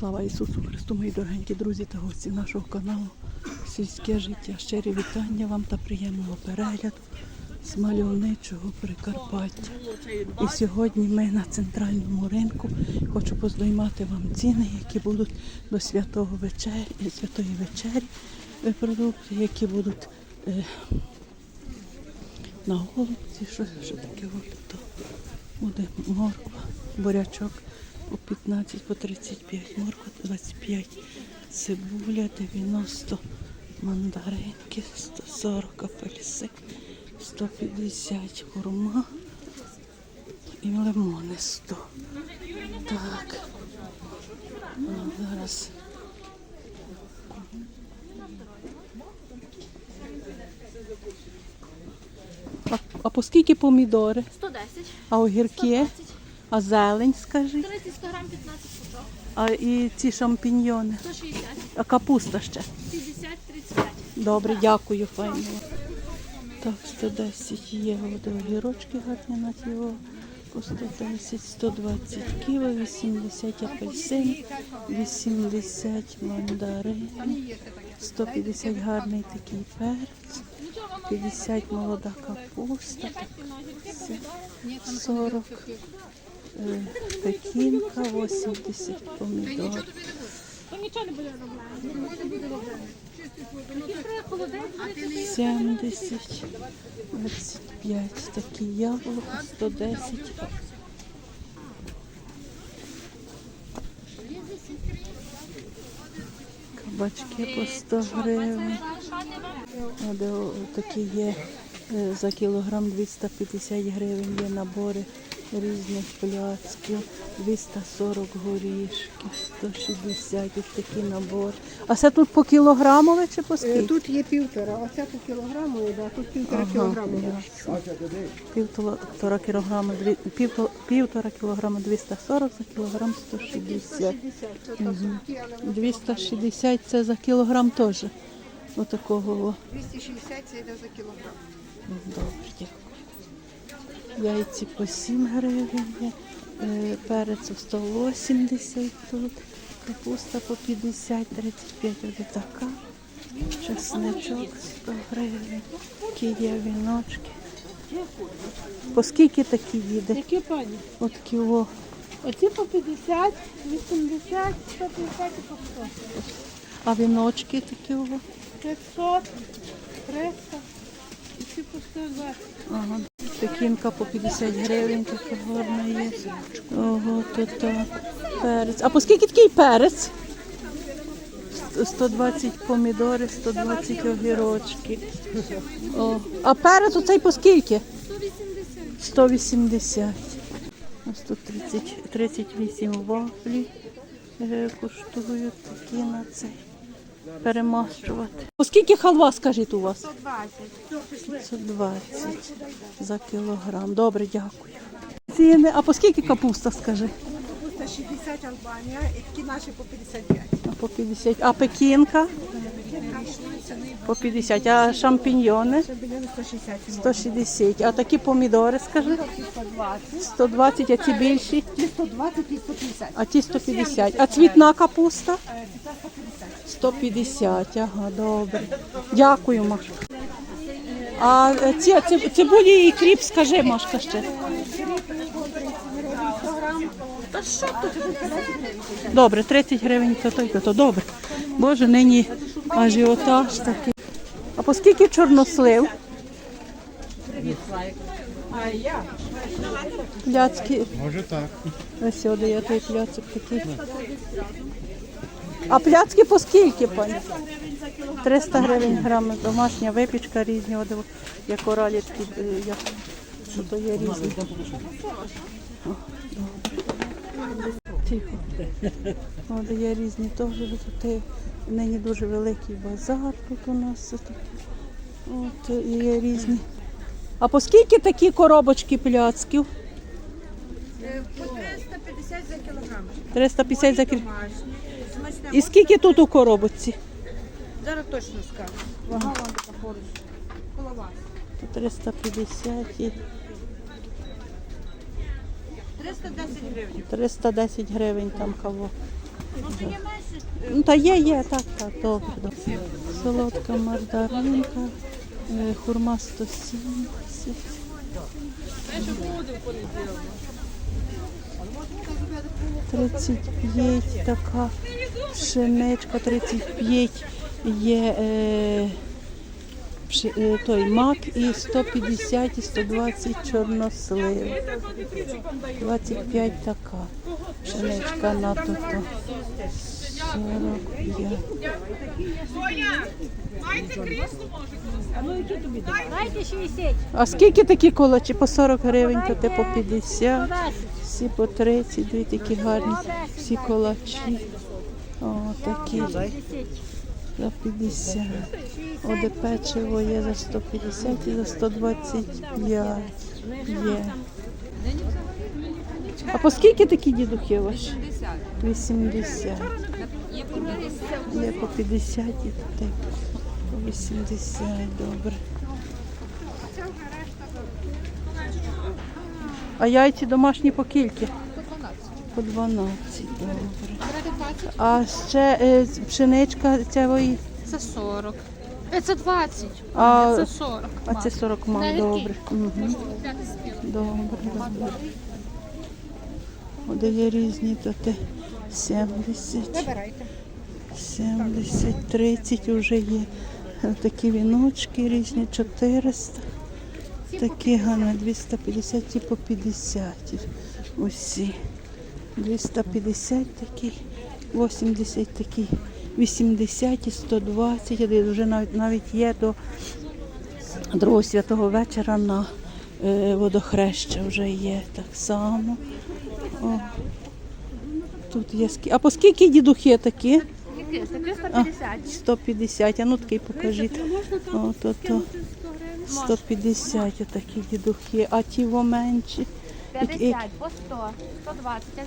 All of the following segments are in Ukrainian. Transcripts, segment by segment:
Слава Ісусу Христу, мої дорогенькі друзі та гості нашого каналу Сільське життя. Щирі вітання вам та приємного перегляду з мальовничого Прикарпаття. І сьогодні ми на центральному ринку. Хочу поздоймати вам ціни, які будуть до святого вечері, святої вечері е, продукти, які будуть е, на голубці, що, що таке буде морква, бурячок по 15, по 35, морква 25, цибуля 90, мандаринки 140, апельсин 150, хурма і лимони 100. Так. А, зараз. А, а по скільки помідори? 110, А огірки? 120, А зелень, скажи? 30 100 грам 15 пучок, А і ці шампіньйони? 160, А капуста ще? 50, 35. Добре, дякую, файно. Так, 110 є огірочки гарні на тіло. По 110, 120 кіло, 80 апельсин, 80 мандарин, 150 гарний такий перець, 50 молода капуста, 40 е, пекінка, 80 помідор. Холодець, 70, 25, такі яблука, 110. Кабачки по 100 гривень. Де такі є е, за кілограм 250 гривень, є набори різних пляцків, 240 горішків, 160 ось такі набори. А це тут по кілограмове чи по Е, скільки? Тут є півтора, а це по кілограму, да, тут півтора Ага, кілограму. да. Півтора кілограма, дві- півтора кілограма 240, за кілограм 160. 60, це так сутки, але воно 260 це за кілограм теж. Отакого. 260 це йде за кілограм. Добре, дякую. Яйці по 7 гривень, е, перець 180 тут, капуста по 50, 35 ось така, чесничок 100 гривень, є віночки. По скільки такі їде? Які пані? От такі о, Оці по 50, 80, 150 і по 100. а віночки такі 500, 300 і ці по 120. Ага. Пекінка по 50 гривень, така гарна є. Ого, то так. Перець. А по скільки такий перець? 120 помідори, 120 огірочки. О. А перець оцей по скільки? 180. 180. Ось тут 30, 38 вафлі коштують такі на цей. Перемащувати. По скільки халва, скажіть, у вас? 120. 120 за кілограм. Добре, дякую. Ціни. А по скільки капуста, скажи? Капуста 60 Албанія і такі наші по 55. А по 50. А пекінка? По 50. А шампіньйони? Це біля 160. 160. А такі помідори, скажи? 120. 120, а ці більші? Ті 120 і 150. А ті 150. А цвітна капуста? Е, Це 150. 150. Ага, добре. Дякую, Машка. А е, ці, ці цибулі і кріп, скажи, Машка, ще. Добре, 30 гривень то той, то, то добре. Боже, нині ажіотаж такий. А по скільки чорнослив? Пляцки. Може так. Ось сюди є той пляцик такий. А пляцки по скільки, пані? 300 гривень грами. Домашня випічка різні, от, як оралі такі, е, як, що то є різні. Тихо. От є різні теж. Тут нині дуже великий базар тут у нас. От, от є різні. А по скільки такі коробочки пляцків? По 350 за кілограм. 350 за кіль. І скільки тут у коробочці? Зараз точно скажу. Вага вам така поруч. Коло вас. 350 і 310 гривень. 310 гривень там кого. Ну, та є, є, так, так, добре. добре. Солодка мардаринка, е, хурма 170. Тридцять п'ять така пшеничка, 35 є е, е, той мак і 150 і 120 чорнослив. 25 така пшеничка на то. 45. А скільки такі колочі? По 40 гривень, то те по 50, 10. всі по 30, дві такі гарні, всі колачі. О, такі за 50. Оде печиво є за 150 і за 125 є. А по скільки такі дідухи ваші? 80. Є по 50 і по 80, добре. А яйці домашні по кільки? По 12, добре. А ще е, пшеничка цього, Це 40. Е, Це 20. а, Це 40. а це 40 мав, добре. Угу. Добре, добре. Де є різні, то те 70. 70, 30 вже є. Такі віночки різні, 400. Такі гарні, 250 і по 50. Усі. 250 такі, 80 такі, 80 і 120. І Вже навіть, навіть є до другого святого вечора на е, водохреща вже є так само. О, тут є. А по скільки дідухи такі? А, 150. А ну такий покажіть. О, то, то. 150 отакі дідухи. А ті во менші. І- і- 50 по 100, 120. Я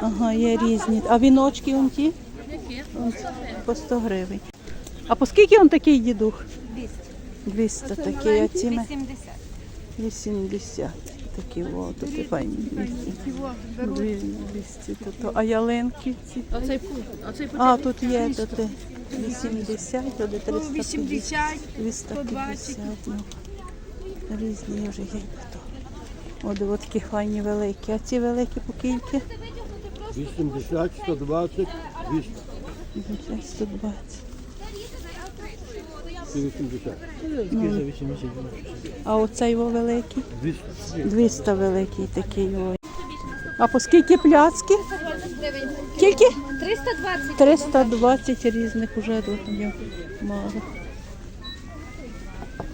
Ага, є різні. А віночки он ті? Он По 100 гривень. А по скільки он такий дідух? 200. 200 такий, а ці 80. 80. Такі о, тут і файні 200. 200 то, то. А ялинки ці? А, тут є то ти 80, то де 350, 250. Ну, різні вже є. От, от такі файні великі. А ці великі по кільки? 80, 120, 200 80, 120. і 80. А оцей во великий? 200. 200 великий такий. Ой. А по скільки пляцки? Скільки? 320. 320 різних вже тут є мало.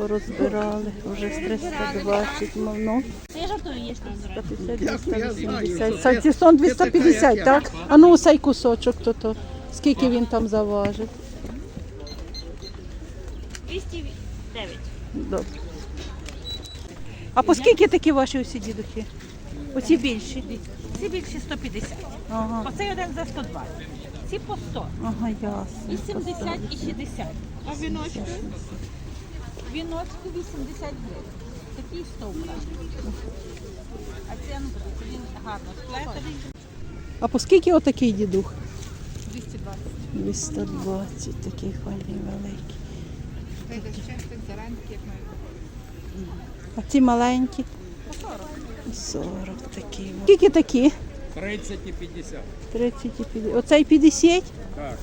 Порозбирали вже з 320, мов, ну. Я жартую, є 150, 280. Сальцісон 250, так? А ну цей кусочок, то, то. скільки він там заважить? 209. Добре. А по скільки такі ваші усі дідухи? Оці більші? Ці більші 150. Ага, Оцей один за 120. Ці по 100. ага, ясно. 80 і 60. А віночки? Віночки 80 гривень. Такий 100 А це ну, він гарно сплетений. А по скільки отакий дідух? 220. 220, такий файний великий. А ці маленькі? 40 такі. Скільки такі? 30 і 50. 30 і 50. Оцей 50? Так.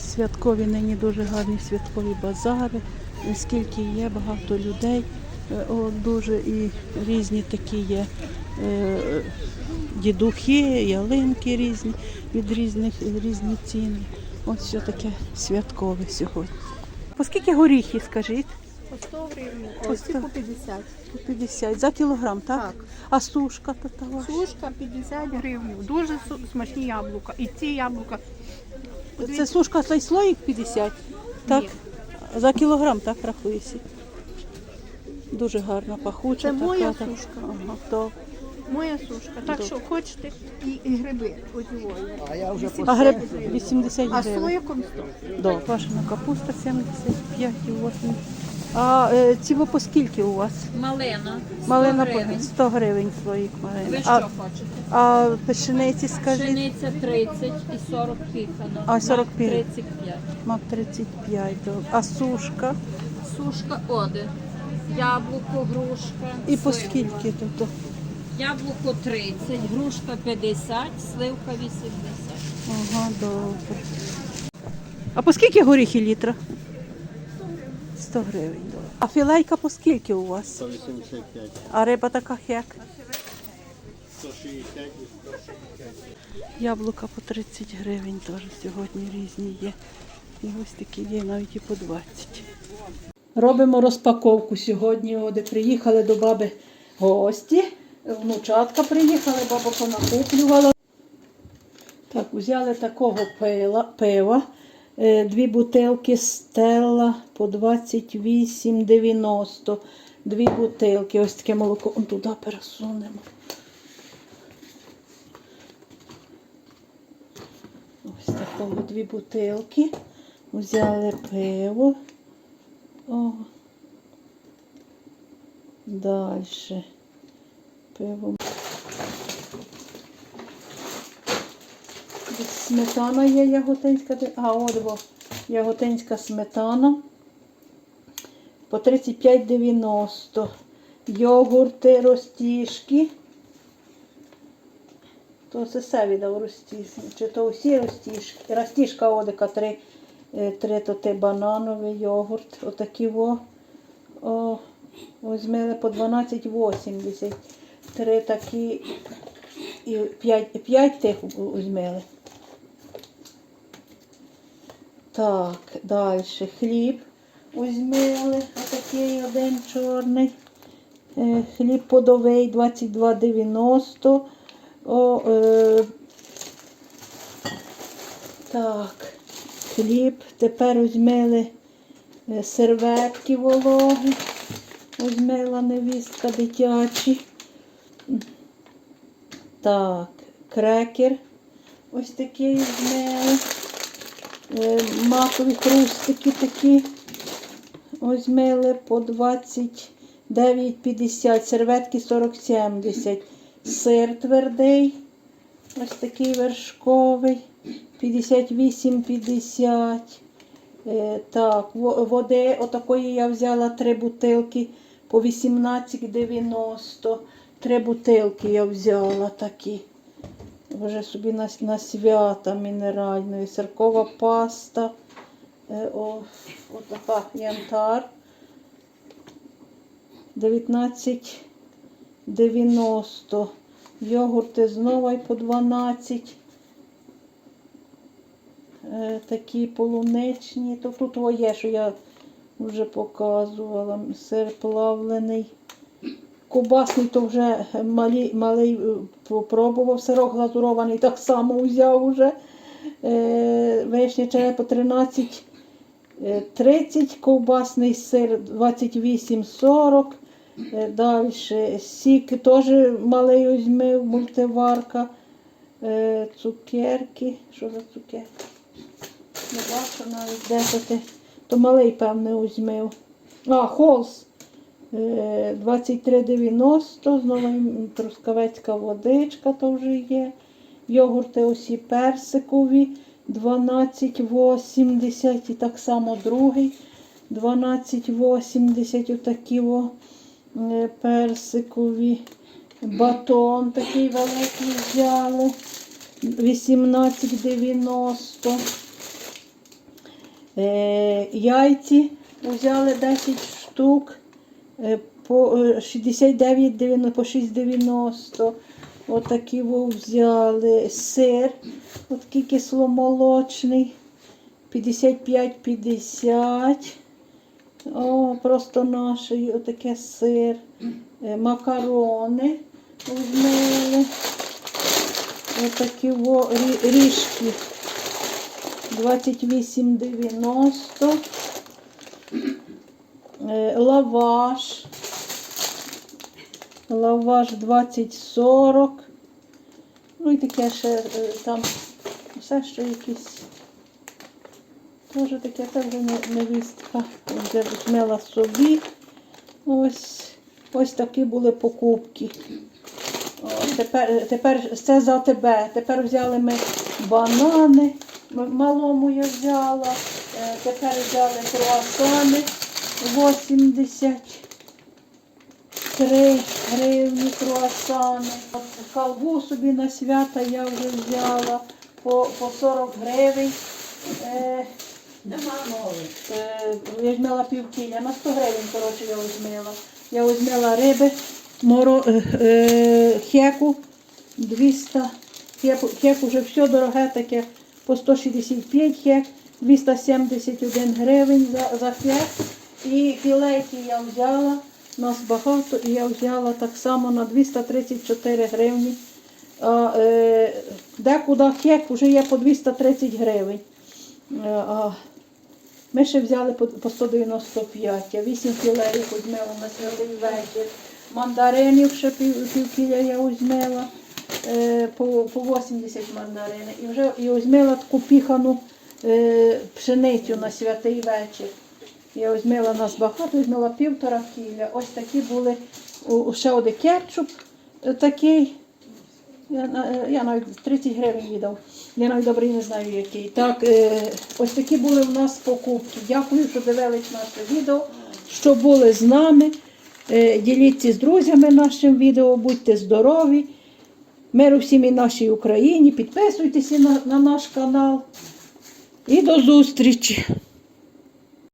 Святкові нині дуже гарні святкові базари. Скільки є, багато людей. Е, О, дуже і різні такі є е, дідухи, ялинки різні, від різних різні ціни. Ось все таке святкове сьогодні. По скільки горіхи, скажіть? По 100 гривень, По 100. по 50. По 50 за кілограм, так? Так. А сушка то та ваша? Сушка 50 гривень. Дуже смачні яблука. І ці яблука. Це сушка цей слоїк 50? Так? За кілограм, так рахується? Дуже гарна, пахуча. Це така, моя так. сушка. Ага, то. Моя сушка. Так що хочете і, і гриби. Ось. А я вже А гриб 80 А гривень. слоєком 100. До, квашена капуста 75 і 80. А е, ці ви по скільки у вас? Малина. 100 Малина по гривень. 100 гривень слоїк малина. Ви що А, хочете? а пшениці скажіть? Пшениця 30 і 40 піхана. А, 40 Мак 35. Мак 35. добре. А сушка? Сушка оди. Яблуко, грушка. І по скільки тут? Яблуко 30, грушка 50, сливка 80. Ага, добре. А по скільки горіхи літра? 100 гривень. А філейка по скільки у вас? 185, А риба така як? 160 Яблука по 30 гривень теж сьогодні різні є. І ось такі є навіть і по 20. Робимо розпаковку сьогодні, о, де приїхали до баби гості. Внучатка приїхали, баба понакуплювала. Так, взяли такого пила, пива. Е, Дві бутилки Стелла по 28,90. Дві бутилки. Ось таке молоко. Он туди пересунемо. Ось такого дві бутилки. Взяли пиво. О. Далі. Пиво. Сметана є яготинська. А, от яготинська сметана. По 35,90. Йогурти, розтіжки. То це все віддав розтіжки. Чи то усі розтіжки. Розтіжка одика 3, 3 то те банановий йогурт. Отакі во. О, візьмели по 12,80. Три такі і 5, 5 тих візьмели. Так, далі хліб візьмели. Отакий один чорний. Е, Хліб подовий 22,90. О, е, так, хліб. Тепер візьмели е, серветки вологі. Візьмела невістка дитячі. Так, крекер. Ось такий візьмели. Е, Макові хрустики такі. Візьмели по 29,50, серветки 40,70. Сир твердий. Ось такий вершковий. 58,50. Е, так, води отакої я взяла три бутилки по 18,90. Три бутилки я взяла такі. Вже собі на, на свята мінеральної. Сиркова паста. Е, о, отака янтар. 19,90. Йогурти знову й по 12. Е, такі полуничні. То тут є, що я вже показувала. Сир плавлений. Кубасний то вже малі, малий е, попробував. Сирок глазурований так само взяв уже. Е, вишня чере по 13. Е, 30 ковбасний сир 28,40. Е, Далі сік теж малий візьми, мультиварка. Е, Цукерки. Що за цукерки? Не бачу навіть де то. То малий, певне, візьмив. А, холс. Е, 23,90. Знову м, трускавецька водичка то вже є. Йогурти усі персикові. 12,80 і так само другий. 12,80 отакі о, е, персикові. Батон такий великий взяли. 18,90. Е, яйці взяли 10 штук е, по е, 69,90 по 6,90. Отакі во взяли сир, отакий кисломолочний, 55,50. О, просто наш отаке сир, Е, макарони візьмели. Отакі ріжки 28,90. Е, Лаваш. Лаваш 20,40. Ну і таке ще е, там все, що якісь Теж таке теж не- невістка вже змила собі. Ось, ось такі були покупки. О, тепер, тепер це за тебе. Тепер взяли ми банани. Малому я взяла. Е, Тепер взяли круасани 83 гривні круасани. Халву собі на свята я вже взяла по, по 40 гривень. Е, Е, Я візьмела пів кіля, на 100 гривень, коротше, я візьмела. Я візьмела риби, моро, е, е, хеку 200, хеку, хеку вже все дороге таке, по 165 хек, 271 гривень за, за хек. І філейки я взяла, нас багато, і я взяла так само на 234 гривні. А, е, декуди хек вже є по 230 гривень. Е, а, ми ще взяли по, по 195, а 8 філеїв візьмела на святий вечір. Мандаринів ще пів, пів кіля я візьмела, е, по, по 80 мандарини. І вже і візьмела таку піхану е, пшеницю на святий вечір. Я візьмела нас багато, візьмела півтора кіля. Ось такі були, ще один кетчуп е, такий. Я, я навіть 30 гривень віддав. Я навіть добре не знаю який. Так, е, ось такі були в нас покупки. Дякую, що дивились наше відео, що були з нами. Е, діліться з друзями нашим відео, будьте здорові. Миру всім і нашій Україні. Підписуйтесь на, на наш канал. І до зустрічі!